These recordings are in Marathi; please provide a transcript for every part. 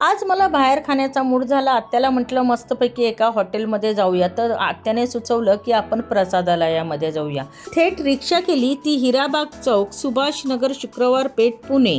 आज मला बाहेर खाण्याचा मूड झाला. आत्याला म्हटलं मस्तपैकी एका हॉटेलमध्ये जाऊया. तर आत्याने सुचवलं की आपण प्रसादालयामध्ये जाऊया. थेट रिक्षा केली. ती हिराबाग चौक सुभाषनगर शुक्रवार पेठ पुणे.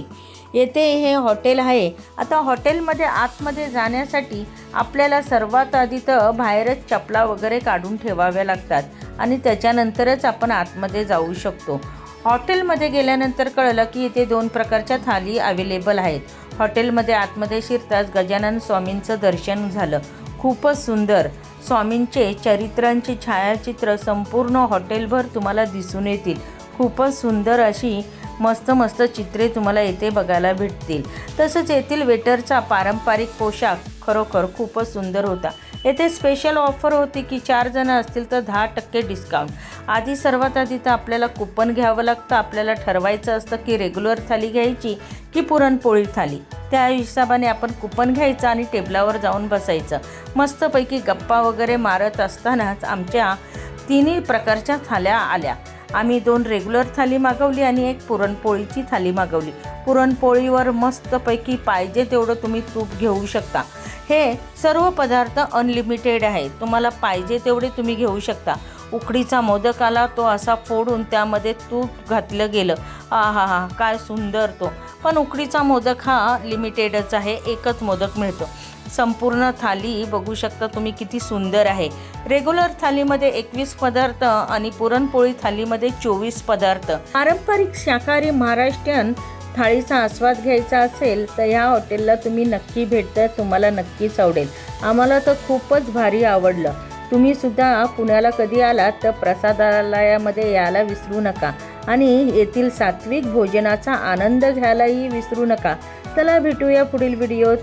येथे हे हॉटेल आहे. आता हॉटेलमध्ये आतमध्ये जाण्यासाठी आपल्याला सर्वात आधी तर बाहेरच चपला वगैरे काढून ठेवाव्या लागतात आणि त्याच्यानंतरच आपण आतमध्ये जाऊ शकतो. हॉटेलमध्ये गेल्यानंतर कळलं की इथे दोन प्रकारच्या थाली अवेलेबल आहेत. हॉटेलमध्ये आतमध्ये शिरताच गजानन स्वामींचं दर्शन झालं. खूपच सुंदर. स्वामींचे चरित्रांची छायाचित्र संपूर्ण हॉटेलभर तुम्हाला दिसून येतील. खूपच सुंदर अशी मस्त मस्त चित्रे तुम्हाला येथे बघायला भेटतील. तसंच येथील वेटरचा पारंपरिक पोशाख खरोखर खूपच सुंदर होता. येथे स्पेशल ऑफर होती की चार जणं असतील तर दहा टक्के डिस्काउंट आधी सर्वात आधी तर आपल्याला कुपन घ्यावं लागतं आपल्याला ठरवायचं असतं की रेग्युलर थाली घ्यायची की पुरणपोळी थाली. त्या हिशोबाने आपण कुपन घ्यायचं आणि टेबलावर जाऊन बसायचं. मस्तपैकी गप्पा वगैरे मारत असतानाच आमच्या तिन्ही प्रकारच्या थाल्या आल्या. आम्ही दोन रेग्युलर थाली मागवली आणि एक पुरणपोळीची थाली मागवली. पुरणपोळीवर मस्तपैकी पाहिजे तेवढं तुम्ही तूप घेऊ शकता. हे सर्व पदार्थ अनलिमिटेड आहे. तुम्हाला पाहिजे तेवढे तुम्ही घेऊ शकता. उकडीचा मोदक आला तो असा फोडून त्यामध्ये तूप घातलं गेलं. आ हा हा काय सुंदर तो. पण उकडीचा मोदक हा लिमिटेडच आहे एकच मोदक मिळतो. संपूर्ण थाली बघू शकता तुम्ही किती सुंदर आहे. रेग्युलर थालीमध्ये एकवीस पदार्थ आणि पुरणपोळी थालीमध्ये चोवीस पदार्थ. पारंपरिक शाकाहारी महाराष्ट्रीयन थाळीचा आस्वाद घ्यायचा असेल तर ह्या हॉटेलला तुम्ही नक्की भेटतं तुम्हाला नक्कीच आवडेल. आम्हाला तर खूपच भारी आवडलं. तुम्ही सुद्धा पुण्याला कधी आलात तर प्रसादालयामध्ये यायला विसरू नका. आणि येथील सात्विक भोजनाचा आनंद घ्यायलाही विसरू नका. चला भेटूया पुढील व्हिडिओत